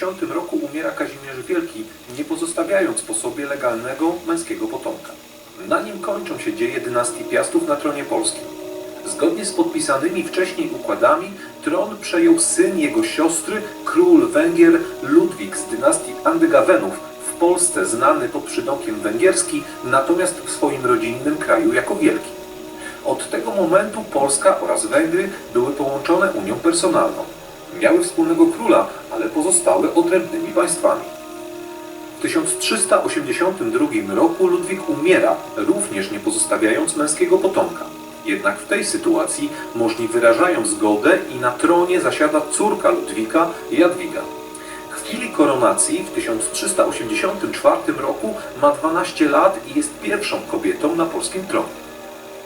1010 roku umiera Kazimierz Wielki, nie pozostawiając po sobie legalnego męskiego potomka. Na nim kończą się dzieje dynastii Piastów na tronie polskim. Zgodnie z podpisanymi wcześniej układami tron przejął syn jego siostry, król Węgier Ludwik z dynastii Andegawenów, w Polsce znany pod przydomkiem węgierski, natomiast w swoim rodzinnym kraju jako Wielki. Od tego momentu Polska oraz Węgry były połączone unią personalną. Miały wspólnego króla, ale pozostały odrębnymi państwami. W 1382 roku Ludwik umiera, również nie pozostawiając męskiego potomka. Jednak w tej sytuacji możni wyrażają zgodę i na tronie zasiada córka Ludwika, Jadwiga. W chwili koronacji w 1384 roku ma 12 lat i jest pierwszą kobietą na polskim tronie.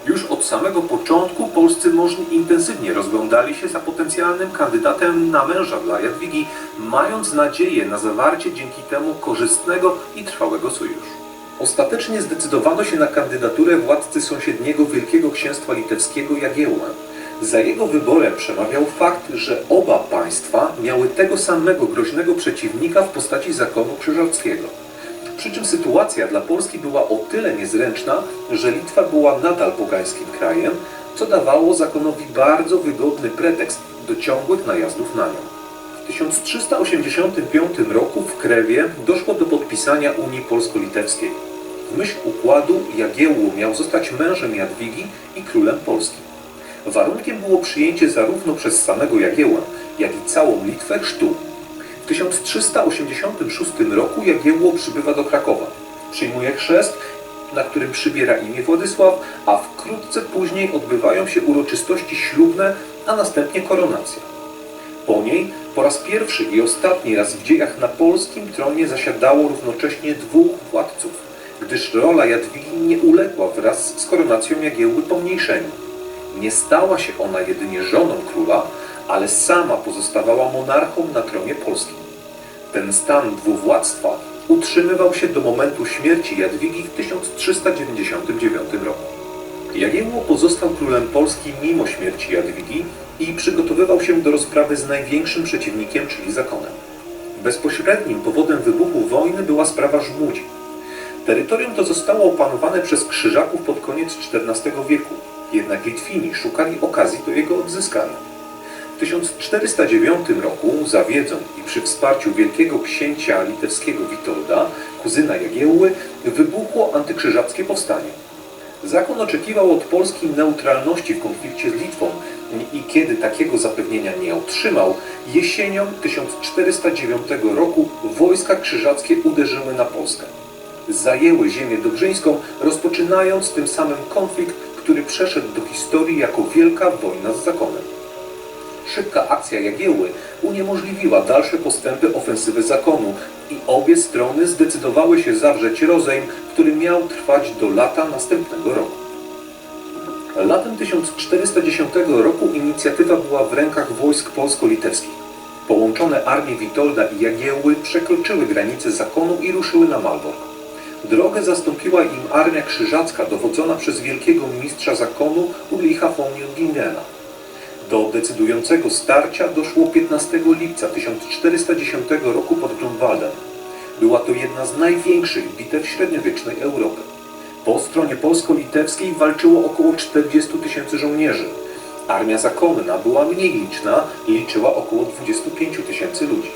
Już od samego początku polscy możni intensywnie rozglądali się za potencjalnym kandydatem na męża dla Jadwigi, mając nadzieję na zawarcie dzięki temu korzystnego i trwałego sojuszu. Ostatecznie zdecydowano się na kandydaturę władcy sąsiedniego Wielkiego Księstwa Litewskiego Jagiełłę. Za jego wyborem przemawiał fakt, że oba państwa miały tego samego groźnego przeciwnika w postaci zakonu krzyżackiego. Przy czym sytuacja dla Polski była o tyle niezręczna, że Litwa była nadal pogańskim krajem, co dawało zakonowi bardzo wygodny pretekst do ciągłych najazdów na nią. W 1385 roku w Krewie doszło do podpisania Unii Polsko-Litewskiej. W myśl układu Jagiełło miał zostać mężem Jadwigi i królem Polski. Warunkiem było przyjęcie zarówno przez samego Jagiełłę, jak i całą Litwę chrztu. W 1386 roku Jagiełło przybywa do Krakowa. Przyjmuje chrzest, na którym przybiera imię Władysław, a wkrótce później odbywają się uroczystości ślubne, a następnie koronacja. Po niej po raz pierwszy i ostatni raz w dziejach na polskim tronie zasiadało równocześnie dwóch władców, gdyż rola Jadwigi nie uległa wraz z koronacją Jagiełły pomniejszeniu. Nie stała się ona jedynie żoną króla, ale sama pozostawała monarchą na tronie polskim. Ten stan dwuwładztwa utrzymywał się do momentu śmierci Jadwigi w 1399 roku. Jagiełło pozostał królem Polski mimo śmierci Jadwigi i przygotowywał się do rozprawy z największym przeciwnikiem, czyli zakonem. Bezpośrednim powodem wybuchu wojny była sprawa Żmudzi. Terytorium to zostało opanowane przez Krzyżaków pod koniec XIV wieku, jednak Litwini szukali okazji do jego odzyskania. W 1409 roku za wiedzą i przy wsparciu wielkiego księcia litewskiego Witolda, kuzyna Jagiełły, wybuchło antykrzyżackie powstanie. Zakon oczekiwał od Polski neutralności w konflikcie z Litwą i kiedy takiego zapewnienia nie otrzymał, jesienią 1409 roku wojska krzyżackie uderzyły na Polskę. Zajęły ziemię dobrzyńską, rozpoczynając tym samym konflikt, który przeszedł do historii jako Wielka Wojna z Zakonem. Szybka akcja Jagiełły uniemożliwiła dalsze postępy ofensywy zakonu i obie strony zdecydowały się zawrzeć rozejm, który miał trwać do lata następnego roku. Latem 1410 roku inicjatywa była w rękach wojsk polsko-litewskich. Połączone armie Witolda i Jagiełły przekroczyły granice zakonu i ruszyły na Malbork. Drogę zastąpiła im armia krzyżacka dowodzona przez wielkiego mistrza zakonu Ulricha von Jungingena. Do decydującego starcia doszło 15 lipca 1410 roku pod Grunwaldem. Była to jedna z największych bitew średniowiecznej Europy. Po stronie polsko-litewskiej walczyło około 40 tysięcy żołnierzy. Armia zakonna była mniej liczna, liczyła około 25 tysięcy ludzi.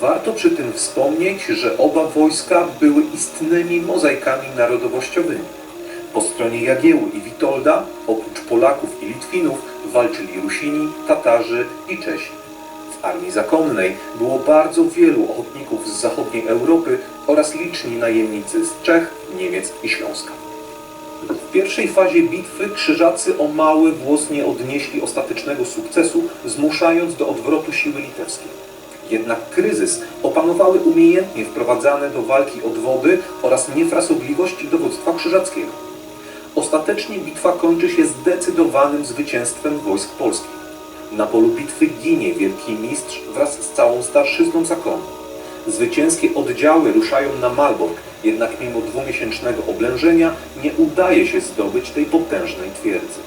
Warto przy tym wspomnieć, że oba wojska były istnymi mozaikami narodowościowymi. Po stronie Jagieły i Witolda, oprócz Polaków i Litwinów, walczyli Rusini, Tatarzy i Czesi. W armii zakonnej było bardzo wielu ochotników z zachodniej Europy oraz liczni najemnicy z Czech, Niemiec i Śląska. W pierwszej fazie bitwy krzyżacy o mały włos nie odnieśli ostatecznego sukcesu, zmuszając do odwrotu siły litewskie. Jednak kryzys opanowały umiejętnie wprowadzane do walki odwody oraz niefrasobliwość dowództwa krzyżackiego. Ostatecznie bitwa kończy się zdecydowanym zwycięstwem wojsk polskich. Na polu bitwy ginie wielki mistrz wraz z całą starszyzną zakonu. Zwycięskie oddziały ruszają na Malbork, jednak mimo dwumiesięcznego oblężenia nie udaje się zdobyć tej potężnej twierdzy.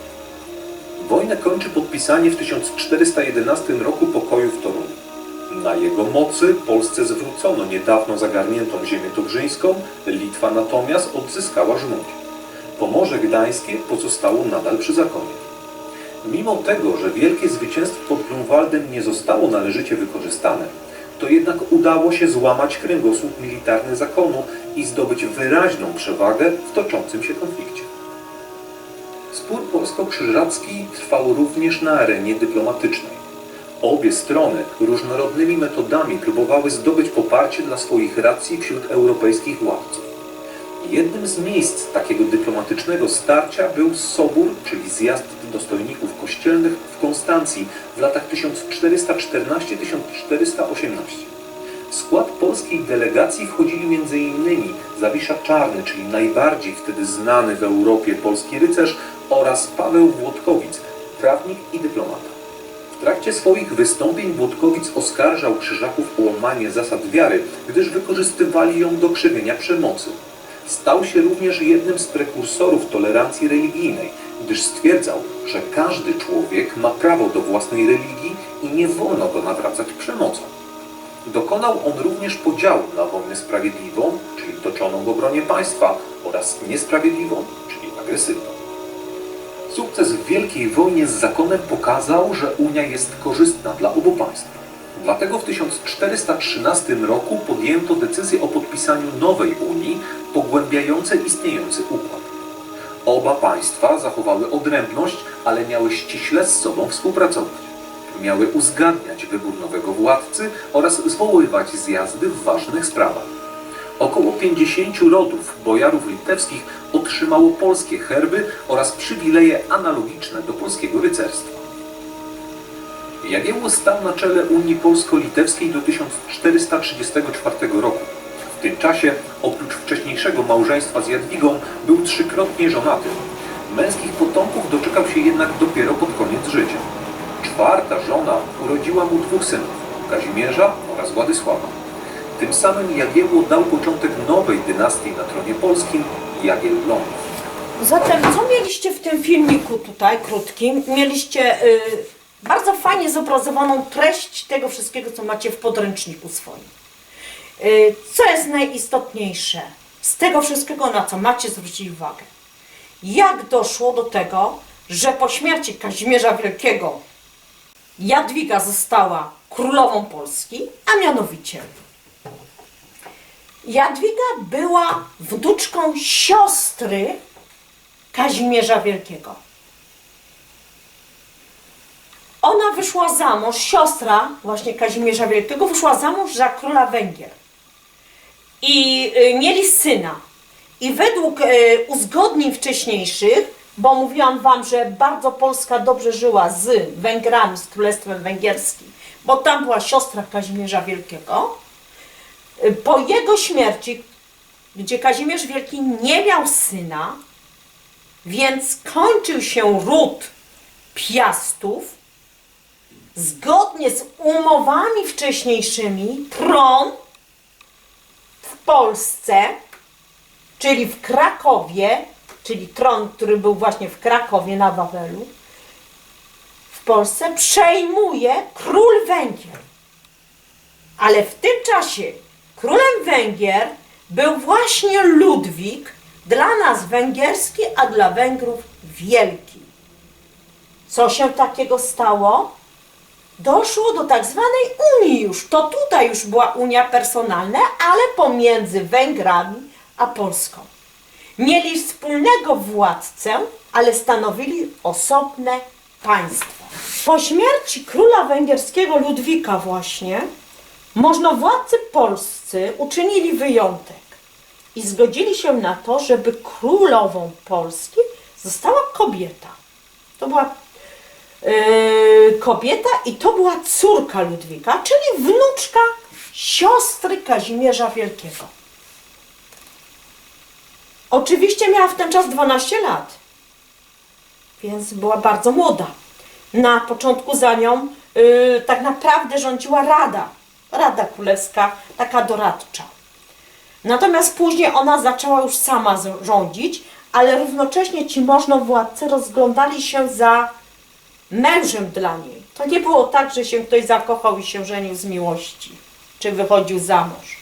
Wojnę kończy podpisanie w 1411 roku pokoju w Toruniu. Na jego mocy Polsce zwrócono niedawno zagarniętą ziemię dobrzyńską, Litwa natomiast odzyskała Żmudź. Pomorze Gdańskie pozostało nadal przy zakonie. Mimo tego, że wielkie zwycięstwo pod Grunwaldem nie zostało należycie wykorzystane, to jednak udało się złamać kręgosłup militarny zakonu i zdobyć wyraźną przewagę w toczącym się konflikcie. Spór polsko-krzyżacki trwał również na arenie dyplomatycznej. Obie strony różnorodnymi metodami próbowały zdobyć poparcie dla swoich racji wśród europejskich władców. Jednym z miejsc takiego dyplomatycznego starcia był Sobór, czyli zjazd dostojników kościelnych w Konstancji w latach 1414-1418. W skład polskiej delegacji wchodzili m.in. Zawisza Czarny, czyli najbardziej wtedy znany w Europie polski rycerz oraz Paweł Włodkowic, prawnik i dyplomata. W trakcie swoich wystąpień Włodkowic oskarżał krzyżaków o łamanie zasad wiary, gdyż wykorzystywali ją do krzywienia przemocy. Stał się również jednym z prekursorów tolerancji religijnej, gdyż stwierdzał, że każdy człowiek ma prawo do własnej religii i nie wolno go nawracać przemocą. Dokonał on również podziału na wojnę sprawiedliwą, czyli toczoną w obronie państwa, oraz niesprawiedliwą, czyli agresywną. Sukces w Wielkiej Wojnie z zakonem pokazał, że Unia jest korzystna dla obu państw. Dlatego w 1413 roku podjęto decyzję o podpisaniu nowej Unii pogłębiającej istniejący układ. Oba państwa zachowały odrębność, ale miały ściśle z sobą współpracować. Miały uzgadniać wybór nowego władcy oraz zwoływać zjazdy w ważnych sprawach. Około 50 rodów bojarów litewskich otrzymało polskie herby oraz przywileje analogiczne do polskiego rycerstwa. Jagiełło stał na czele Unii Polsko-Litewskiej do 1434 roku. W tym czasie, oprócz wcześniejszego małżeństwa z Jadwigą, był trzykrotnie żonaty. Męskich potomków doczekał się jednak dopiero pod koniec życia. Czwarta żona urodziła mu dwóch synów, Kazimierza oraz Władysława. Tym samym Jagiełło dał początek nowej dynastii na tronie polskim, Jagiellonów. Zatem, co mieliście w tym filmiku tutaj, krótkim? Mieliście y, bardzo fajnie zobrazowaną treść tego wszystkiego, co macie w podręczniku swoim. Y, co jest najistotniejsze z tego wszystkiego, na co macie zwrócić uwagę? Jak doszło do tego, że po śmierci Kazimierza Wielkiego Jadwiga została królową Polski, a mianowicie Jadwiga była wnuczką siostry Kazimierza Wielkiego. Ona wyszła za mąż, siostra właśnie Kazimierza Wielkiego, wyszła za mąż za króla Węgier. I y, mieli syna. I według y, uzgodnień wcześniejszych, bo mówiłam Wam, że bardzo Polska dobrze żyła z Węgrami, z Królestwem Węgierskim, bo tam była siostra Kazimierza Wielkiego, y, po jego śmierci, gdzie Kazimierz Wielki nie miał syna, więc kończył się ród Piastów. Zgodnie z umowami wcześniejszymi, tron Polsce, czyli w Krakowie, czyli tron, który był właśnie w Krakowie na Wawelu, w Polsce przejmuje król Węgier. Ale w tym czasie królem Węgier był właśnie Ludwik, dla nas węgierski, a dla Węgrów wielki. Co się takiego stało? Doszło do tak zwanej Unii już. To tutaj już była Unia personalna, ale pomiędzy Węgrami a Polską. Mieli wspólnego władcę, ale stanowili osobne państwo. Po śmierci króla węgierskiego Ludwika właśnie, możnowładcy polscy uczynili wyjątek i zgodzili się na to, żeby królową Polski została kobieta. To była kobieta i to była córka Ludwika, czyli wnuczka siostry Kazimierza Wielkiego. Oczywiście miała w ten czas 12 lat, więc była bardzo młoda. Na początku za nią yy, tak naprawdę rządziła Rada, Rada Królewska, taka doradcza. Natomiast później ona zaczęła już sama rządzić, ale równocześnie ci możnowładcy rozglądali się za mężem dla niej. To nie było tak, że się ktoś zakochał i się żenił z miłości, czy wychodził za mąż.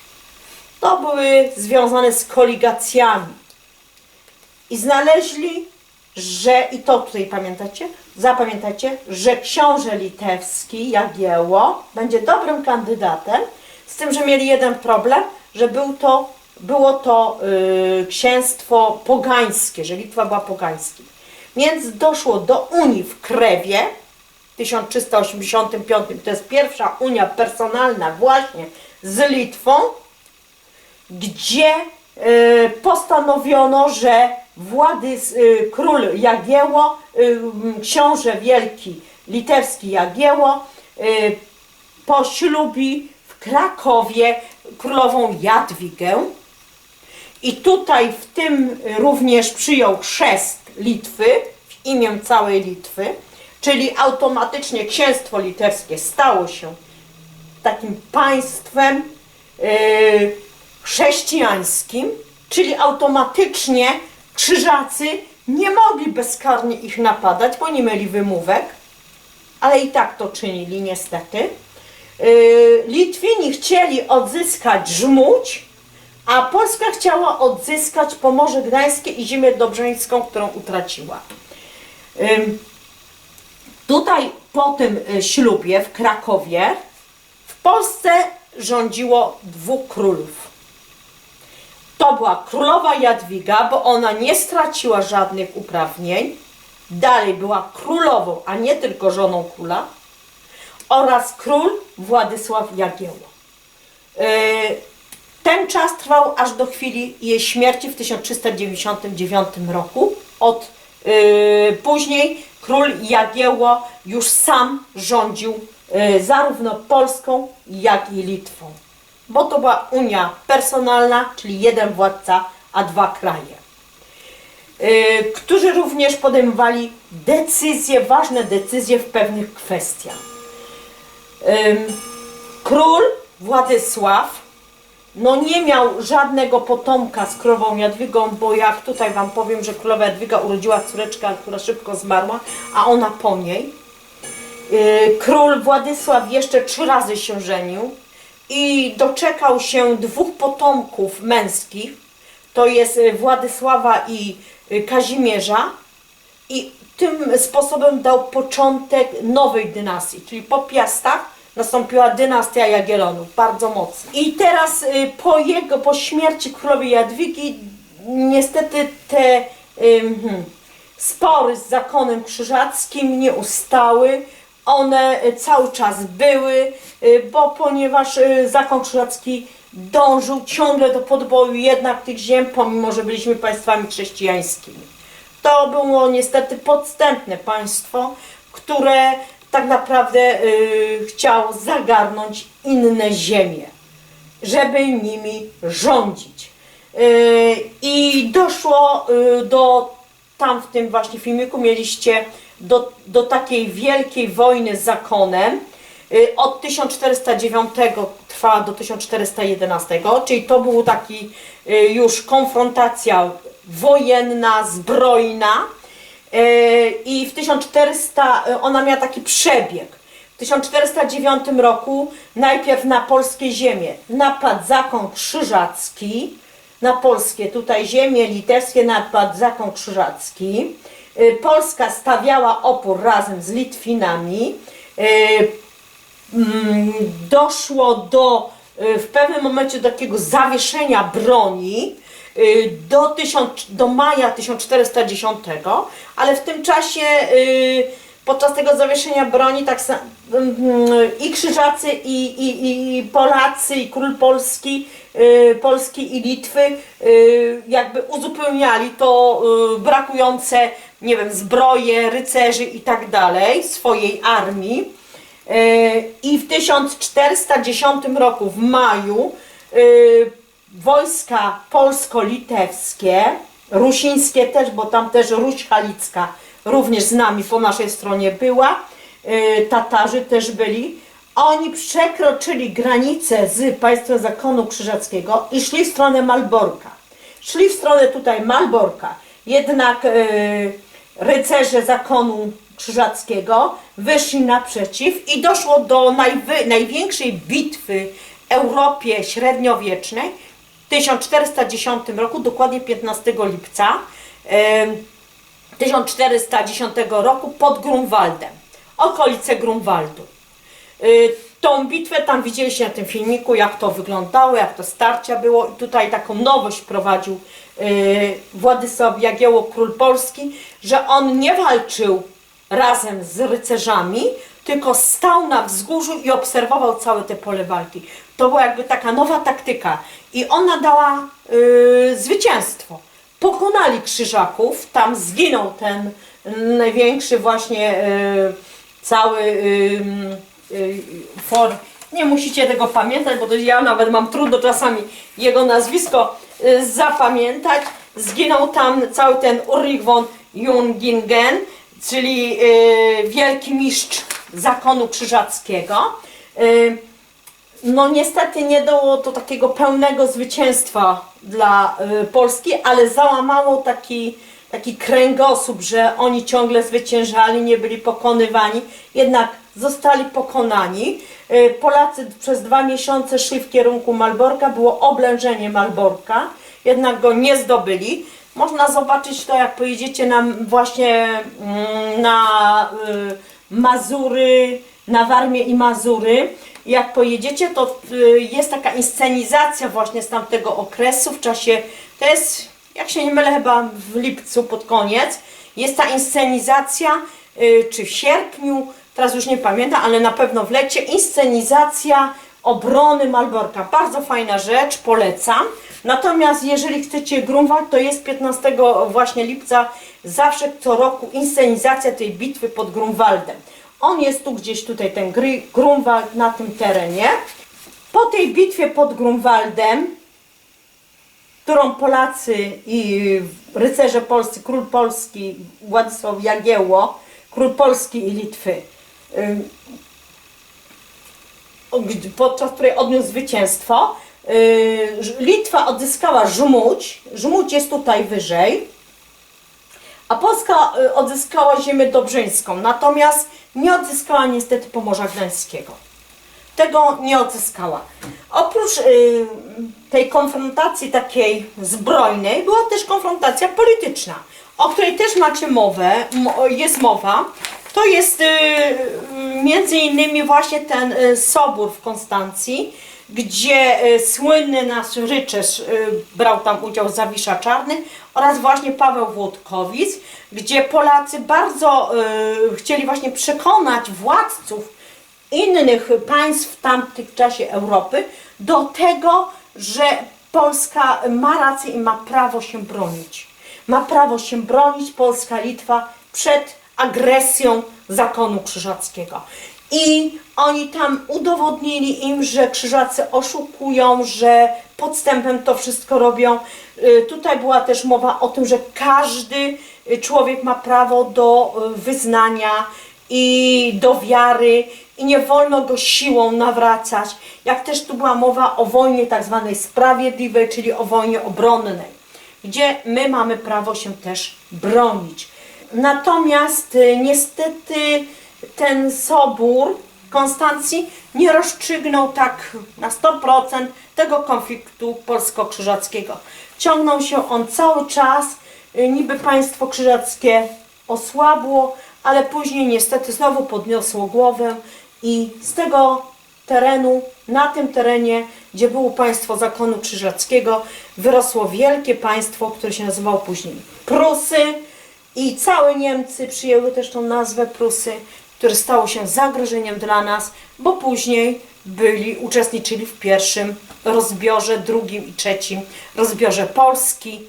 To były związane z koligacjami. I znaleźli, że, i to tutaj pamiętacie, zapamiętajcie, że książę litewski Jagiełło będzie dobrym kandydatem, z tym, że mieli jeden problem, że był to, było to y, księstwo pogańskie, że Litwa była pogańskim. Więc doszło do Unii w Krewie w 1385, to jest pierwsza Unia personalna właśnie z Litwą, gdzie y, postanowiono, że Władys, y, król Jagiełło, y, książę wielki litewski Jagiełło y, poślubi w Krakowie królową Jadwigę. I tutaj w tym również przyjął chrzest Litwy w imię całej Litwy, czyli automatycznie księstwo litewskie stało się takim państwem yy, chrześcijańskim, czyli automatycznie krzyżacy nie mogli bezkarnie ich napadać, bo nie mieli wymówek, ale i tak to czynili niestety. Yy, Litwini chcieli odzyskać Żmudź, a Polska chciała odzyskać Pomorze Gdańskie i ziemię dobrzeńską, którą utraciła. Tutaj po tym y, ślubie w Krakowie w Polsce rządziło dwóch królów. To była królowa Jadwiga, bo ona nie straciła żadnych uprawnień. Dalej była królową, a nie tylko żoną króla. Oraz król Władysław Jagiełło. Yy, Ten czas trwał aż do chwili jej śmierci w 1399 roku. Od yy, później król Jagiełło już sam rządził yy, zarówno Polską, jak i Litwą. Bo to była unia personalna, czyli jeden władca, a dwa kraje. Yy, którzy również podejmowali decyzje, ważne decyzje w pewnych kwestiach. Król Władysław no nie miał żadnego potomka z królową Jadwigą, bo jak tutaj wam powiem, że królowa Jadwiga urodziła córeczkę, która szybko zmarła, a ona po niej. Yy, Król Władysław jeszcze trzy razy się żenił i doczekał się dwóch potomków męskich, to jest y, Władysława i y, Kazimierza i tym sposobem dał początek nowej dynastii, czyli po Piastach nastąpiła dynastia Jagiellonów, bardzo mocna. I teraz y, po jego, po śmierci królowej Jadwigi, niestety te hmm, spory z zakonem krzyżackim nie ustały. One y, cały czas były, y, bo ponieważ zakon krzyżacki dążył ciągle do podboju jednak tych ziem, pomimo że byliśmy państwami chrześcijańskimi. To było niestety podstępne państwo, które tak naprawdę y, chciało zagarnąć inne ziemie, żeby nimi rządzić. Y, I doszło y, do, tam w tym właśnie filmiku mieliście do, do takiej wielkiej wojny z zakonem. Y, Od 1409 trwała do 1411, czyli to był taki y, już konfrontacja wojenna, zbrojna. E, I w 1400 e, ona miała taki przebieg. W 1409 roku najpierw na polskie ziemie napadł zakon krzyżacki, na polskie tutaj ziemie litewskie napadł zakon krzyżacki. E, Polska stawiała opór razem z Litwinami. Mm, Doszło do w pewnym momencie do takiego zawieszenia broni do, 1000, do maja 1410, ale w tym czasie y, podczas tego zawieszenia broni tak sa- mm, i Krzyżacy, i, i, i Polacy, i król Polski, y, Polski i Litwy y, jakby uzupełniali to y, brakujące, nie wiem, zbroje, rycerzy i tak dalej swojej armii. I w 1410 roku w maju wojska polsko-litewskie, rusińskie też, bo tam też Ruś Halicka również z nami po naszej stronie była, e, Tatarzy też byli, oni przekroczyli granicę z państwem zakonu krzyżackiego i szli w stronę Malborka. Szli w stronę tutaj Malborka, jednak e, rycerze zakonu krzyżackiego wyszli naprzeciw i doszło do najwy, największej bitwy Europie średniowiecznej 1410 roku, dokładnie 15 lipca em, 1410 roku pod Grunwaldem, okolice Grunwaldu. Y, Tą bitwę tam widzieliście na tym filmiku, jak to wyglądało, jak to starcia było. I tutaj taką nowość wprowadził y, Władysław Jagiełło, król Polski, że on nie walczył razem z rycerzami, tylko stał na wzgórzu i obserwował całe te pole walki. To była jakby taka nowa taktyka i ona dała y, zwycięstwo. Pokonali krzyżaków, tam zginął ten największy właśnie y, cały y, y, for. Nie musicie tego pamiętać, bo to ja nawet mam trudno czasami jego nazwisko y, zapamiętać. Zginął tam cały ten Ulrich von Jungingen, czyli y, wielki mistrz zakonu krzyżackiego. Y, no niestety nie dało to takiego pełnego zwycięstwa dla y, Polski, ale załamało taki, taki kręgosłup, że oni ciągle zwyciężali, nie byli pokonywani, jednak zostali pokonani. Y, Polacy przez dwa miesiące szli w kierunku Malborka, było oblężenie Malborka, jednak go nie zdobyli. Można zobaczyć to, jak pojedziecie na, właśnie mm, na y, Mazury, na Warmię i Mazury. Jak pojedziecie, to y, jest taka inscenizacja właśnie z tamtego okresu w czasie, to jest, jak się nie mylę, chyba w lipcu pod koniec. Jest ta inscenizacja, y, czy w sierpniu, teraz już nie pamiętam, ale na pewno w lecie, inscenizacja obrony Malborka. Bardzo fajna rzecz, polecam. Natomiast jeżeli chcecie Grunwald, to jest 15 właśnie lipca zawsze co roku inscenizacja tej bitwy pod Grunwaldem. On jest tu gdzieś tutaj, ten Grunwald na tym terenie. Po tej bitwie pod Grunwaldem, którą Polacy i rycerze polscy, król Polski Władysław Jagiełło, król Polski i Litwy, podczas której odniósł zwycięstwo. Ż- Litwa odzyskała Żmudź, Żmudź jest tutaj wyżej, a Polska y, odzyskała ziemię dobrzyńską, natomiast nie odzyskała niestety Pomorza Gdańskiego. Tego nie odzyskała. Oprócz y, tej konfrontacji takiej zbrojnej, była też konfrontacja polityczna, o której też macie mowę, mo- jest mowa. To jest y, y, między innymi właśnie ten y, sobór w Konstancji, gdzie y, słynny nasz rycerz y, brał tam udział Zawisza Czarny oraz właśnie Paweł Włodkowic, gdzie Polacy bardzo y, chcieli właśnie przekonać władców innych państw w tamtym czasie Europy do tego, że Polska ma rację i ma prawo się bronić. Ma prawo się bronić Polska, Litwa przed agresją zakonu krzyżackiego. I oni tam udowodnili im, że krzyżacy oszukują, że podstępem to wszystko robią. Y, Tutaj była też mowa o tym, że każdy y, człowiek ma prawo do y, wyznania i do wiary i nie wolno go siłą nawracać. Jak też tu była mowa o wojnie tak zwanej sprawiedliwej, czyli o wojnie obronnej, gdzie my mamy prawo się też bronić. Natomiast niestety ten sobór Konstancji nie rozstrzygnął tak na 100% tego konfliktu polsko-krzyżackiego. Ciągnął się on cały czas, y, niby państwo krzyżackie osłabło, ale później niestety znowu podniosło głowę i z tego terenu, na tym terenie, gdzie było państwo zakonu krzyżackiego, wyrosło wielkie państwo, które się nazywało później Prusy. I całe Niemcy przyjęły też tą nazwę Prusy, które stało się zagrożeniem dla nas, bo później byli, uczestniczyli w pierwszym rozbiorze, drugim i trzecim rozbiorze Polski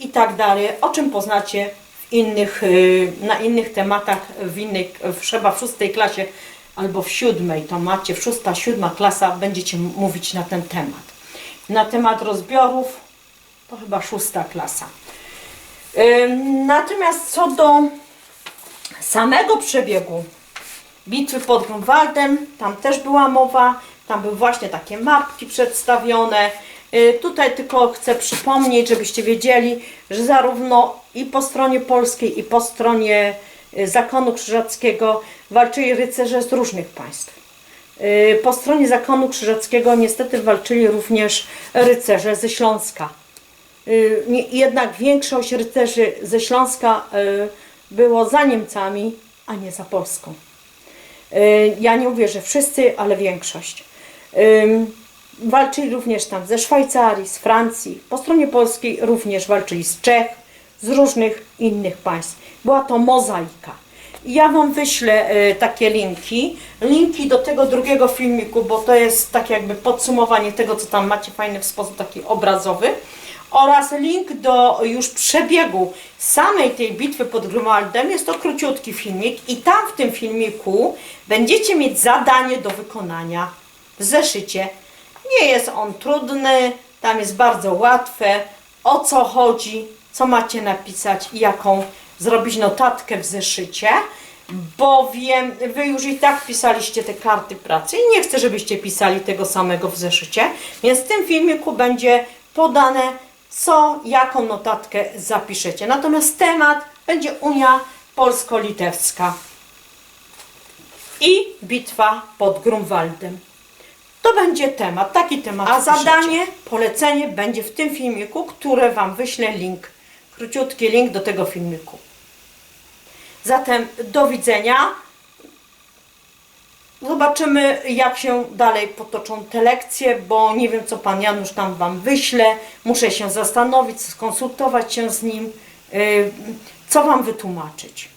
i tak dalej, o czym poznacie w innych, y, na innych tematach, w innej, chyba w szóstej klasie albo w siódmej, to macie, w szósta, siódma klasa będziecie mówić na ten temat. Na temat rozbiorów to chyba szósta klasa. Natomiast co do samego przebiegu bitwy pod Grunwaldem, tam też była mowa, tam były właśnie takie mapki przedstawione, Y, Tutaj tylko chcę przypomnieć, żebyście wiedzieli, że zarówno i po stronie polskiej, i po stronie y, zakonu krzyżackiego walczyli rycerze z różnych państw. Y, Po stronie zakonu krzyżackiego niestety walczyli również rycerze ze Śląska. Jednak większość rycerzy ze Śląska było za Niemcami, a nie za Polską. Y, Ja nie mówię, że wszyscy, ale większość. Ym, Walczyli również tam ze Szwajcarii, z Francji. Po stronie polskiej również walczyli z Czech, z różnych innych państw. Była to mozaika. Ja Wam wyślę y, takie linki. Linki do tego drugiego filmiku, bo to jest tak jakby podsumowanie tego, co tam macie fajny w sposób taki obrazowy. Oraz link do już przebiegu samej tej bitwy pod Grunwaldem. Jest to króciutki filmik i tam w tym filmiku będziecie mieć zadanie do wykonania w zeszycie. Nie jest on trudny, tam jest bardzo łatwe, o co chodzi, co macie napisać i jaką zrobić notatkę w zeszycie, bowiem wy już i tak pisaliście te karty pracy i nie chcę, żebyście pisali tego samego w zeszycie, więc w tym filmiku będzie podane, co, jaką notatkę zapiszecie. Natomiast temat będzie Unia Polsko-Litewska i bitwa pod Grunwaldem. To będzie temat, taki temat. A zadanie, polecenie będzie w tym filmiku, które Wam wyślę link. Króciutki link do tego filmiku. Zatem do widzenia. Zobaczymy, jak się dalej potoczą te lekcje, bo nie wiem, co Pan Janusz tam Wam wyśle. Muszę się zastanowić, skonsultować się z nim, yy, co Wam wytłumaczyć.